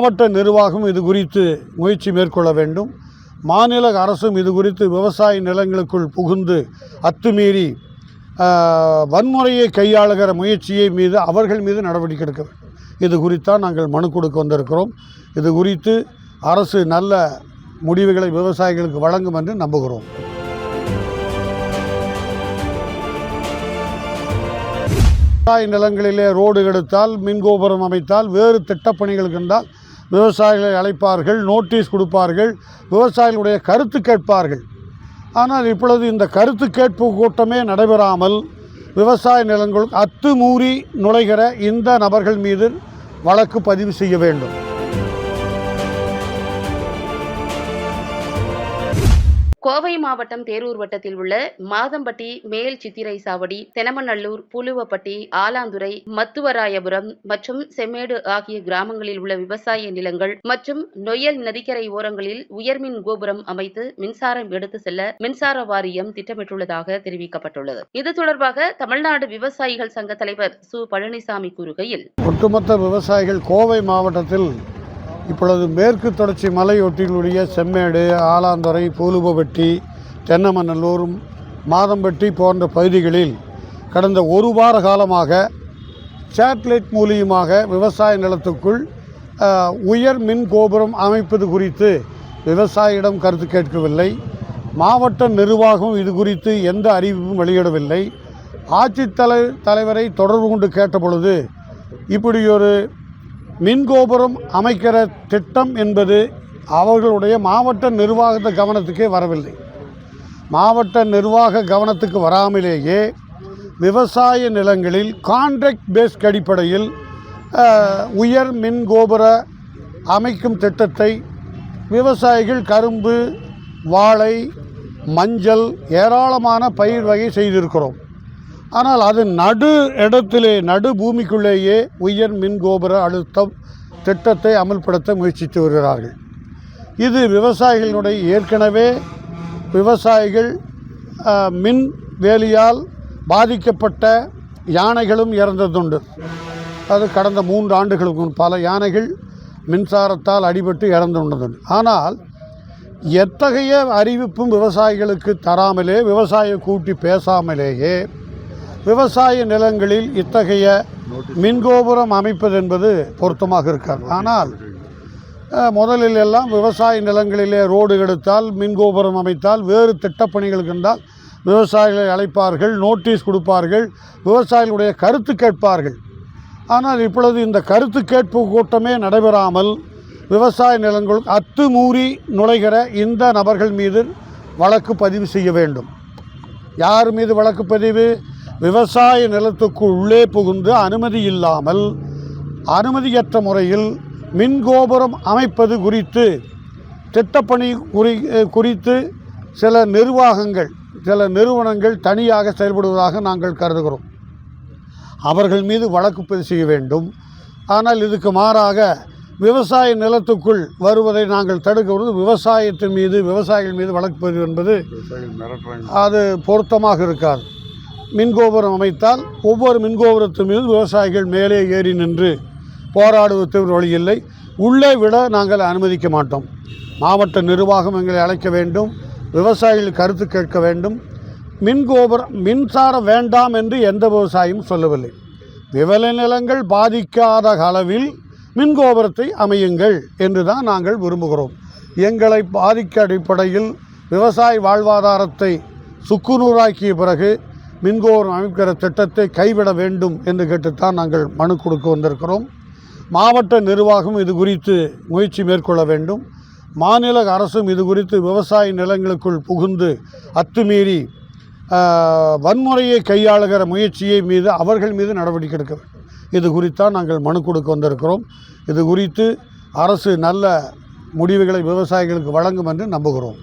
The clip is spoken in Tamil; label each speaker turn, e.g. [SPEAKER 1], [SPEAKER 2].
[SPEAKER 1] மாவட்ட நிர்வாகம் இது குறித்து முயற்சி மேற்கொள்ள வேண்டும். மாநில அரசும் இது குறித்து விவசாய நிலங்களுக்குள் புகுந்து அத்துமீறி வன்முறையை கையாளுகிற முயற்சியை மீது அவர்கள் மீது நடவடிக்கை எடுக்க வேண்டும். இது குறித்தான் நாங்கள் மனு கொடுக்க வந்திருக்கிறோம். இது குறித்து அரசு நல்ல முடிவுகளை விவசாயிகளுக்கு வழங்கும் என்று நம்புகிறோம். விவசாய நிலங்களிலே ரோடு எடுத்தால் மின் கோபுரம் அமைத்தால் வேறு திட்டப்பணிகளுக்கு இருந்தால் விவசாயிகளை அழைப்பார்கள் நோட்டீஸ் கொடுப்பார்கள் விவசாயிகளுடைய கருத்து கேட்பார்கள். ஆனால் இப்பொழுது இந்த கருத்து கேட்பு கூட்டமே நடைபெறாமல் விவசாய நிலங்களும் அத்துமூறி நுழைகிற இந்த நபர்கள் மீது வழக்கு பதிவு செய்ய வேண்டும்.
[SPEAKER 2] கோவை மாவட்டம் தேரூர் வட்டத்தில் உள்ள மாதம்பட்டி மேல் சித்திரை சாவடி தெனமநல்லூர் புலுவப்பட்டி ஆலாந்துறை மத்துவராயபுரம் மற்றும் செம்மேடு ஆகிய கிராமங்களில் உள்ள விவசாய நிலங்கள் மற்றும் நொய்யல் நதிக்கரை ஓரங்களில் உயர்மின் கோபுரம் அமைத்து மின்சாரம் எடுத்து செல்ல மின்சார வாரியம் திட்டமிட்டுள்ளதாக தெரிவிக்கப்பட்டுள்ளது. இது தொடர்பாக தமிழ்நாடு விவசாயிகள் சங்க தலைவர் சு. பழனிசாமி கூறுகையில்
[SPEAKER 1] ஒட்டுமொத்த விவசாயிகள் கோவை மாவட்டத்தில் இப்பொழுது மேற்கு தொடர்ச்சி மலையொட்டிகளுடைய செம்மேடு ஆலாந்துறை பூலுபவட்டி தென்னமநல்லூர் மாதம்பட்டி போன்ற பகுதிகளில் கடந்த ஒரு வார காலமாக சேட்டலைட் மூலியமாக விவசாய நிலத்துக்குள் உயர் மின் கோபுரம் அமைப்பது குறித்து விவசாயியிடம் கருத்து கேட்கவில்லை. மாவட்ட நிர்வாகம் இது குறித்து எந்த அறிவிப்பும் வெளியிடவில்லை. ஆட்சித்தலை தலைவரை தொடர்பு கொண்டு கேட்டபொழுது இப்படி ஒரு மின் கோபுரம் அமைக்கிற திட்டம் என்பது அவர்களுடைய மாவட்ட நிர்வாகத்தை கவனத்துக்கே வரவில்லை. மாவட்ட நிர்வாக கவனத்துக்கு வராமலேயே விவசாய நிலங்களில் கான்ட்ராக்ட் பேஸ்ட் அடிப்படையில் உயர் மின் கோபுர அமைக்கும் திட்டத்தை விவசாயிகள் கரும்பு வாழை மஞ்சள் ஏராளமான பயிர் வகை செய்திருக்கிறோம். ஆனால் அது நடு இடத்திலே நடு பூமிக்குள்ளேயே உயர் மின் கோபுர அழுத்தம் திட்டத்தை அமல்படுத்த முயற்சித்து வருகிறார்கள். இது விவசாயிகளுடைய ஏற்கனவே விவசாயிகள் மின் வேலியால் பாதிக்கப்பட்ட யானைகளும் இறந்ததுண்டு. அது கடந்த மூன்று ஆண்டுகளுக்கு முன் பல யானைகள் மின்சாரத்தால் அடிபட்டு இறந்துள்ளது ஆனால் எத்தகைய அறிவிப்பும் விவசாயிகளுக்கு தராமலே விவசாய கூட்டி பேசாமலேயே விவசாய நிலங்களில் இத்தகைய மின்கோபுரம் அமைப்பது என்பது பொருத்தமாக இருக்காது. ஆனால் முதலில் எல்லாம் விவசாய நிலங்களிலே ரோடு எடுத்தால் மின்கோபுரம் அமைத்தால் வேறு திட்டப்பணிகளுக்கு இருந்தால் விவசாயிகளை அழைப்பார்கள் நோட்டீஸ் கொடுப்பார்கள் விவசாயிகளுடைய கருத்து கேட்பார்கள். ஆனால் இப்பொழுது இந்த கருத்து கேட்பு கூட்டமே நடைபெறாமல் விவசாய நிலங்கள் அத்துமூறி நுழைகிற இந்த நபர்கள் மீது வழக்கு பதிவு செய்ய வேண்டும். யார் மீது வழக்கு பதிவு? விவசாய நிலத்துக்கு உள்ளே புகுந்து அனுமதி இல்லாமல் அனுமதியற்ற முறையில் மின் கோபுரம் அமைப்பது குறித்து திட்டப்பணி குறி குறித்து சில நிர்வாகங்கள் சில நிறுவனங்கள் தனியாக செயல்படுவதாக நாங்கள் கருதுகிறோம். அவர்கள் மீது வழக்கு பதிவு செய்ய வேண்டும். ஆனால் இதுக்கு மாறாக விவசாய நிலத்துக்குள் வருவதை நாங்கள் தடுக்கிறது விவசாயத்தின் மீது விவசாயிகள் மீது வழக்கு பதிவு என்பது அது பொருத்தமாக இருக்காது. மின்கோபுரம் அமைத்தால் ஒவ்வொரு மின்கோபுரத்தின் மீது விவசாயிகள் மேலே ஏறி நின்று போராடுவது தவிர வழியில்லை உள்ளே விட நாங்கள் அனுமதிக்க மாட்டோம். மாவட்ட நிர்வாகம் எங்களை அழைக்க வேண்டும். விவசாயிகள் கருத்து கேட்க வேண்டும். மின்கோபுரம் மின்சாரம் வேண்டாம் என்று எந்த விவசாயியும் சொல்லவில்லை. விவல நிலங்கள் பாதிக்காத அளவில் மின்கோபுரத்தை அமையுங்கள் என்று தான் நாங்கள் விரும்புகிறோம். எங்களை பாதிக்க அடிப்படையில் விவசாய வாழ்வாதாரத்தை சுக்குநூறாக்கிய பிறகு மின்கோபுரம் அமைக்கிற திட்டத்தை கைவிட வேண்டும் என்று கேட்டுத்தான் நாங்கள் மனு கொடுக்க வந்திருக்கிறோம். மாவட்ட நிர்வாகம் இது குறித்து முயற்சி மேற்கொள்ள வேண்டும். மாநில அரசும் இது குறித்து விவசாய நிலங்களுக்குள் புகுந்து அத்துமீறி வன்முறையை கையாளுகிற முயற்சியை மீது அவர்கள் மீது நடவடிக்கை எடுக்க வேண்டும். இது குறித்தான் நாங்கள் மனு கொடுக்க வந்திருக்கிறோம். இது குறித்து அரசு நல்ல முடிவுகளை விவசாயிகளுக்கு வழங்கும் என்று நம்புகிறோம்.